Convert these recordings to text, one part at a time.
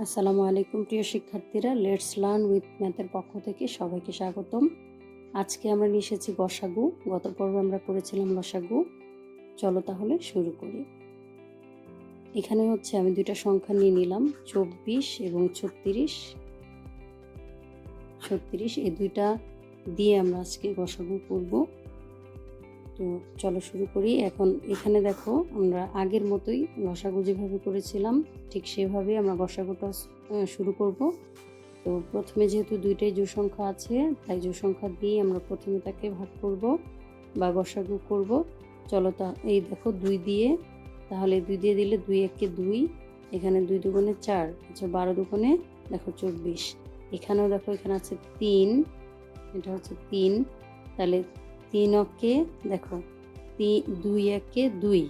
আসসালামু আলাইকুম প্রিয় শিক্ষার্থীরা লেটস লার্ন উইথ ম্যাথের পক্ষ থেকে সবাইকে স্বাগতম। আজকে আমরা নিয়ে এসেছি গসাগু গত পর্বে আমরা করেছিলাম লসাগু চলো তাহলে শুরু করি। এখানে হচ্ছে আমি দুইটা সংখ্যা নিয়ে নিলাম, চব্বিশ এবং ছত্রিশ। ছত্রিশ, এই দুইটা দিয়ে আমরা আজকে গসাগু করব তো চলো শুরু করি। এখন এখানে দেখো আমরা আগের মতোই লসাগু যেভাবে করেছিলাম। ঠিক সেভাবেই আমরা গসাগুটা শুরু করব। তো প্রথমে যেহেতু দুইটাই জোর সংখ্যা আছে, তাই জোর সংখ্যা দিয়ে আমরা প্রথমে তাকে ভাগ করব বা গসাগু করব। চলো তা, এই দেখো দুই দিয়ে, তাহলে দুই দিয়ে দিলে দুই একে দুই, এখানে দুই দুগুণে চার আচ্ছা বারো দুগুণে দেখো চব্বিশ। এখানেও দেখো এখানে আছে তিন, এটা হচ্ছে তিন, তাহলে তিন অকে দেখো দুই একে দুই,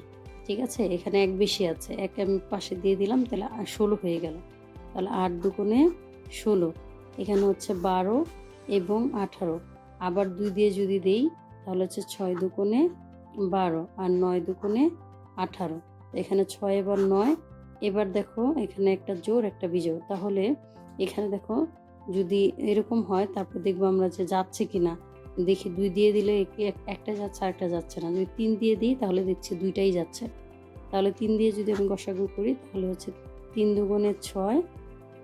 ঠিক আছে? এখানে এক বেশি আছে, এক আমি পাশে দিয়ে দিলাম, তাহলে ষোলো হয়ে গেল। তাহলে আট দুগুণে ষোলো, এখানে হচ্ছে বারো এবং আঠারো। আবার দুই দিয়ে যদি দেই, তাহলে হচ্ছে ছয় দুগুণে বারো আর নয় দুগুণে আঠারো। এখানে ছয় এবার নয়, এবার দেখো এখানে একটা জোর একটা বিজোড়। তাহলে এখানে দেখো যদি এরকম হয়, তারপর দেখব আমরা যে যাচ্ছে কিনা। দেখি দুই দিয়ে দিলে একে এক- একটা যাচ্ছে আর একটা যাচ্ছে না। যদি তিন দিয়ে দিই তাহলে দেখছি দুইটাই যাচ্ছে। তাহলে তিন দিয়ে যদি আমি গসাগু করি তাহলে হচ্ছে তিন দুগুণে ছয়,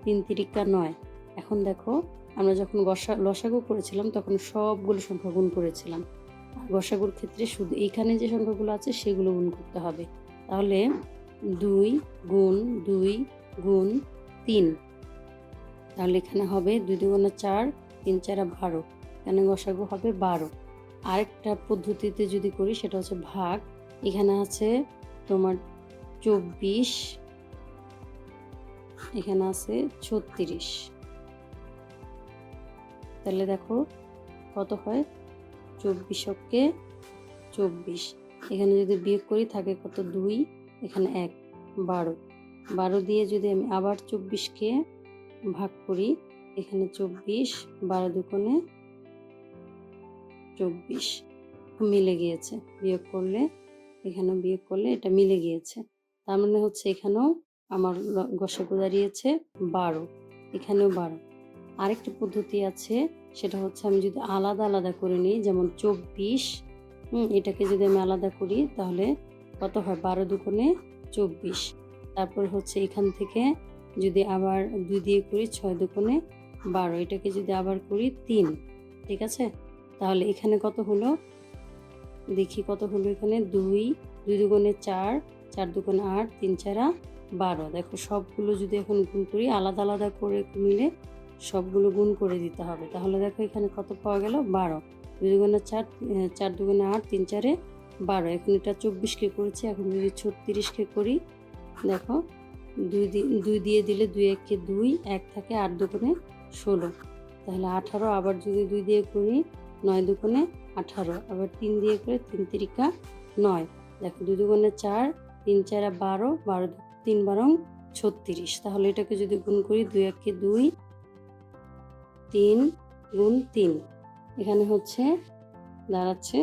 তিন তিরিকা নয়। এখন দেখো, আমরা যখন গসা, লসাগু করেছিলাম তখন সবগুলো সংখ্যা গুণ করেছিলাম। আর গসাগুর ক্ষেত্রে শুধু এইখানে যে সংখ্যাগুলো আছে সেগুলো গুণ করতে হবে। তাহলে দুই গুণ দুই গুণ তিন। তাহলে এখানে হবে দুই দুগুণে চার, তিন চারা বারো। এখানে গসাগু হবে বারো? আরেকটা পদ্ধতিতে যদি করি, সেটা হচ্ছে ভাগ। এখানে আছে তোমার চব্বিশ, এখানে আছে ছত্রিশ। তাহলে দেখো কত হয়? চব্বিশকে চব্বিশ। এখানে যদি বিয়োগ করি, থাকে কত দুই, এখানে এক, বারো। বারো দিয়ে যদি আমি আবার চব্বিশকে ভাগ করি, এখানে চব্বিশ, বারো দুকোণে চব্বিশ মিলে গিয়েছে। বিয়োগ করলে, এখানেও বিয়োগ করলে এটা মিলে গিয়েছে। তার মানে হচ্ছে এখানেও আমার গসাগু দাঁড়িয়েছে বারো, এখানেও বারো। আরেকটি পদ্ধতি আছে, সেটা হচ্ছে আমি যদি আলাদা আলাদা করে নিই, যেমন চব্বিশ এটাকে যদি আমি আলাদা করি, তাহলে কত হয়? বারো দুকোণে চব্বিশ। তারপর হচ্ছে এখান থেকে যদি আবার দুই দিয়ে করি, ছয় দুকোণে বারো, এটাকে যদি আবার করি, তিন, ঠিক আছে? তাহলে এখানে কত হলো? দেখি কত হলো এখানে? দুই দুই দুগুণে চার চার দুগুণে আট, তিন চারা বারো। দেখো, সবগুলো যদি এখন গুণ করি, আলাদা আলাদা করে মিলে সবগুলো গুণ করে দিতে হবে। তাহলে দেখো এখানে কত পাওয়া গেল? বারো। দুই দুগুণে চার চার দুগুণে আট, তিন চারে বারো। এখন এটা চব্বিশকে করেছি, এখন যদি ছত্রিশকে করি, দেখো, দুই দুই দিয়ে দিলে দুই এককে দুই, এক থাকে আট দুগুণে ষোলো। তাহলে আঠারো আবার যদি দুই দিয়ে করি নয় দুগুণে আঠারো, আবার তিন দিয়ে করে তিন তিরিকা নয়। দেখো দুই দুগুণে চার, তিন চারা বারো বারো তিন বারং ছত্রিশ। তাহলে এটাকে যদি গুণ করি দুই একে দুই, তিন গুণ তিন। এখানে হচ্ছে দাঁড়াচ্ছে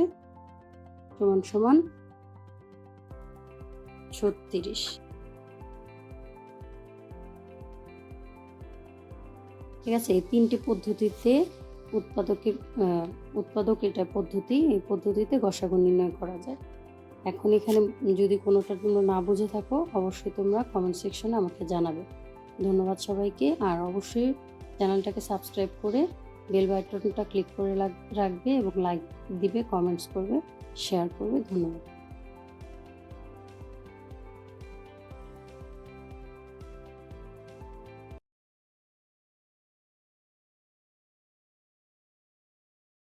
সমান সমান ছত্রিশ। ঠিক আছে, এই তিনটি পদ্ধতিতে উৎপাদকের উৎপাদক এটা পদ্ধতি, এই পদ্ধতিতে গসাগু নির্ণয় করা যায়। এখন এখানে যদি কোনোটা তোমরা না বুঝে থাকো, অবশ্যই তোমরা কমেন্ট সেকশনে আমাকে জানাবে। ধন্যবাদ সবাইকে, আর অবশ্যই চ্যানেলটাকে সাবস্ক্রাইব করে বেল বাটনটা ক্লিক করে রাখবে এবং লাইক দিবে কমেন্টস করবে শেয়ার করবে। ধন্যবাদ।